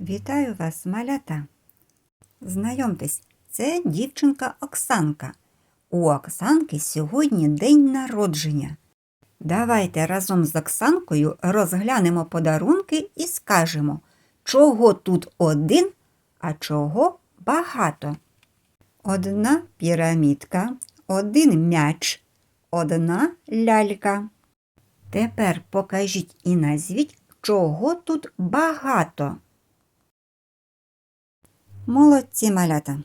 Вітаю вас, малята. Знайомтесь, це дівчинка Оксанка. У Оксанки сьогодні день народження. Давайте разом з Оксанкою розглянемо подарунки і скажемо, чого тут один, а чого багато. Одна пірамідка, один м'яч, одна лялька. Тепер покажіть і назвіть, чого тут багато. Молодці малята.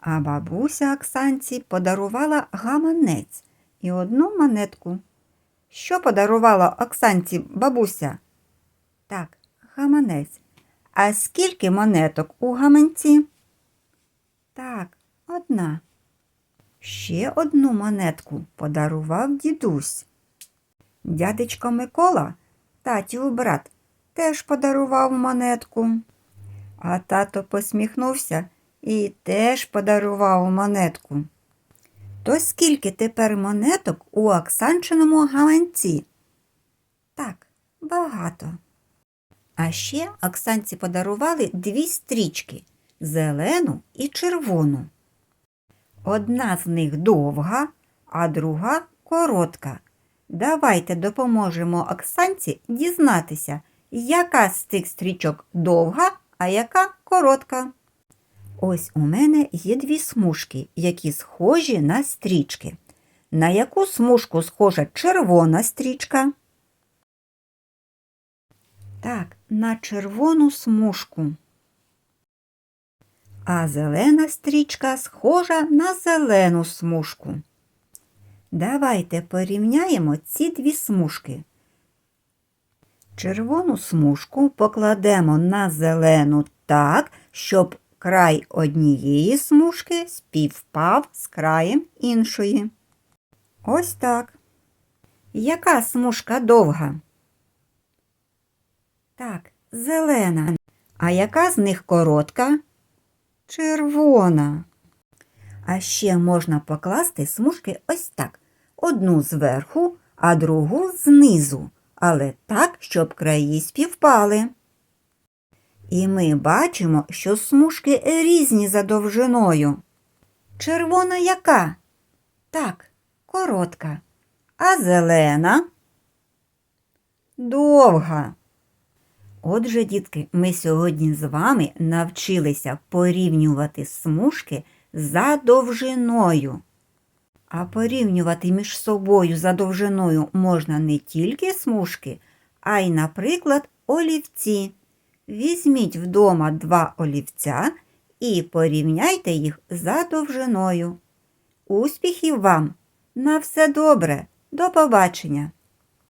А бабуся Оксанці подарувала гаманець і одну монетку. Що подарувала Оксанці бабуся? Так, гаманець. А скільки монеток у гаманці? Так, одна. Ще одну монетку подарував дідусь. Дядечко Микола, татів брат, теж подарував монетку. А тато посміхнувся і теж подарував монетку. То скільки тепер монеток у Оксанчиному гаманці? Так, багато. А ще Оксанці подарували дві стрічки зелену і червону. Одна з них довга, а друга коротка. Давайте допоможемо Оксанці дізнатися, яка з цих стрічок довга, а яка коротка. Ось у мене є дві смужки, які схожі на стрічки. На яку смужку схожа червона стрічка? Так, на червону смужку. А зелена стрічка схожа на зелену смужку. Давайте порівняємо ці дві смужки. Червону смужку покладемо на зелену так, щоб край однієї смужки співпав з краєм іншої. Ось так. Яка смужка довга? Так, зелена. А яка з них коротка? Червона. А ще можна покласти смужки ось так. Одну зверху, а другу знизу, але так, щоб краї співпали. І ми бачимо, що смужки різні за довжиною. Червона яка? Так, коротка. А зелена? Довга. Отже, дітки, ми сьогодні з вами навчилися порівнювати смужки за довжиною. А порівнювати між собою за довжиною можна не тільки смужки, а й, наприклад, олівці. Візьміть вдома два олівця і порівняйте їх за довжиною. Успіхів вам! На все добре! До побачення!